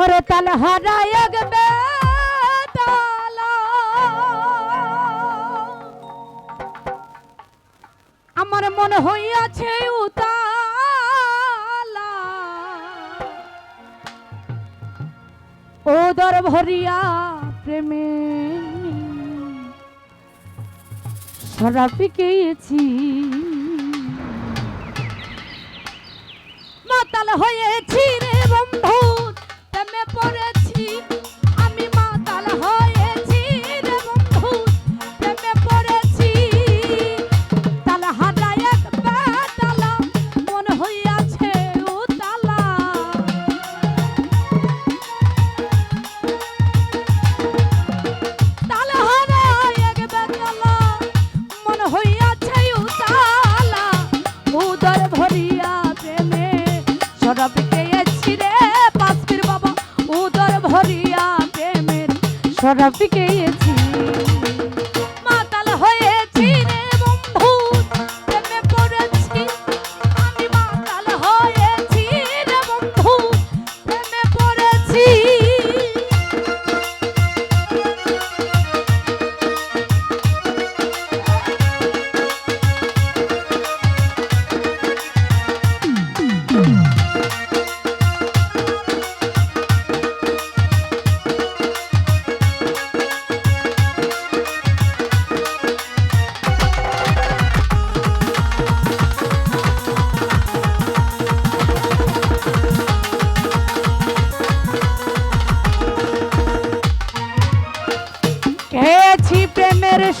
ওরে তাল হারায় বে আমার মন হইয়াছে উতালা। ওদর ভরিয়া প্রেমে সারা পিকেছি। মাতাল হয়েছি রে বন্ধু। করেছি ধরা পিকেছি হয়েছি রে বন্ধু, প্রেমে পড়েছি। আমি মাতাল হয়েছি রে বন্ধু, প্রেমে পড়েছি। Mm-hmm.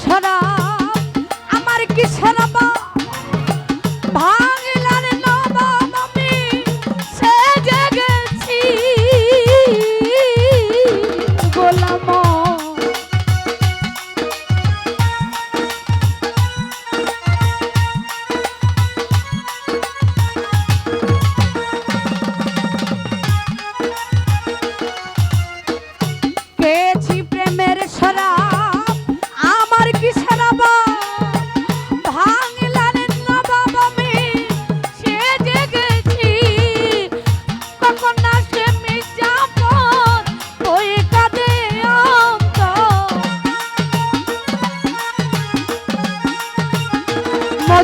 সরা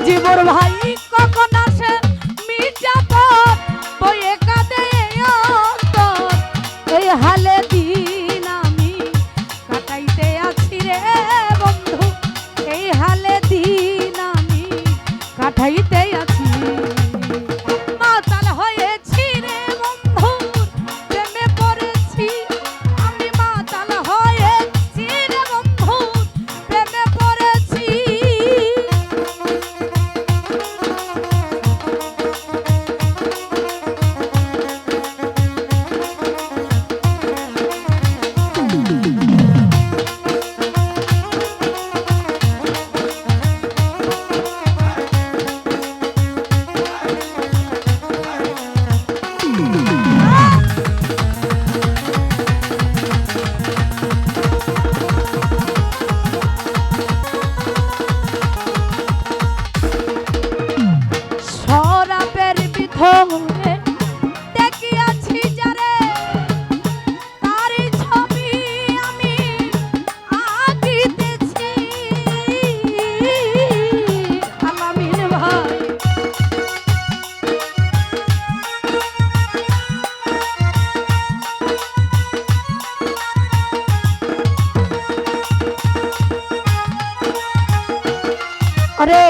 জীবর ভাই আরে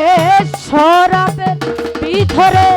সরাবের ভিতরে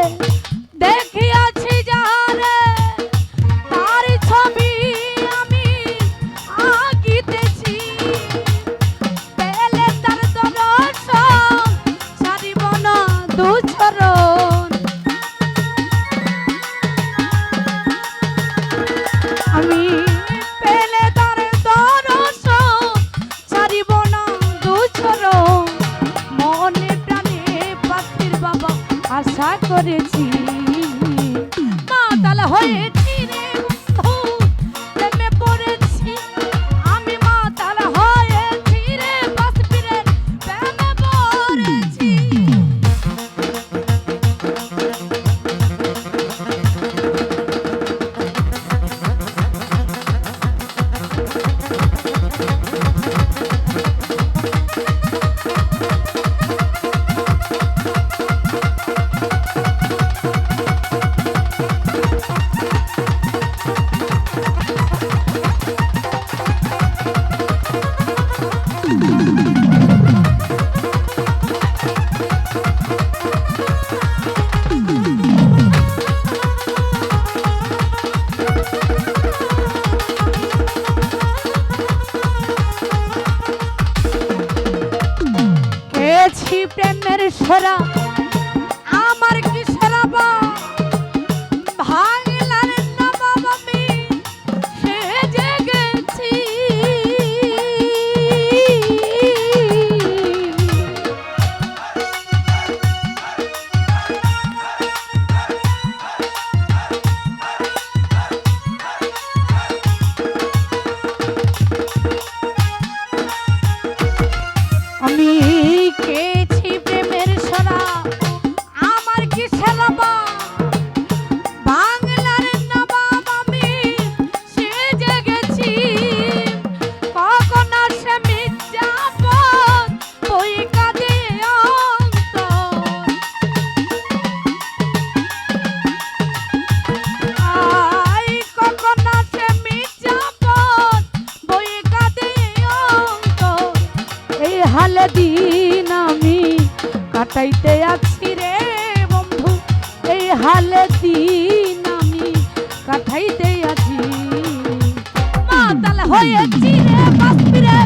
ভালো দিন আমি কাটাইতে আছি রে বন্ধু। এই হালে দিন আমি কাটাইতে আছি। মাতাল হয়েছি রে বাসবি রে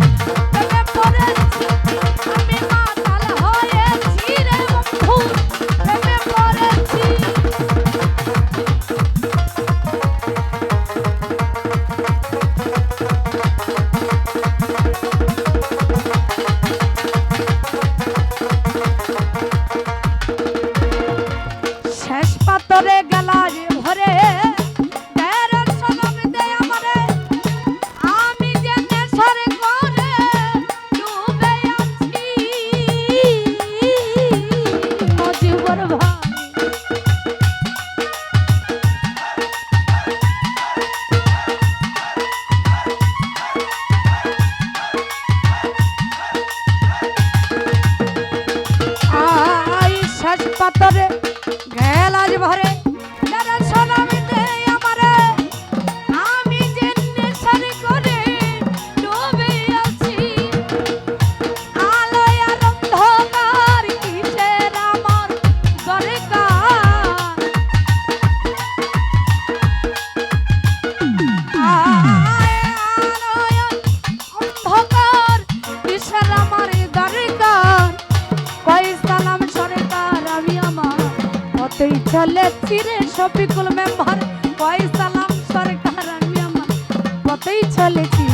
ভুলেছি রে শফিকুল মেম্বার কয় সালাম সরকার আমি আমার পথেই চলেছি।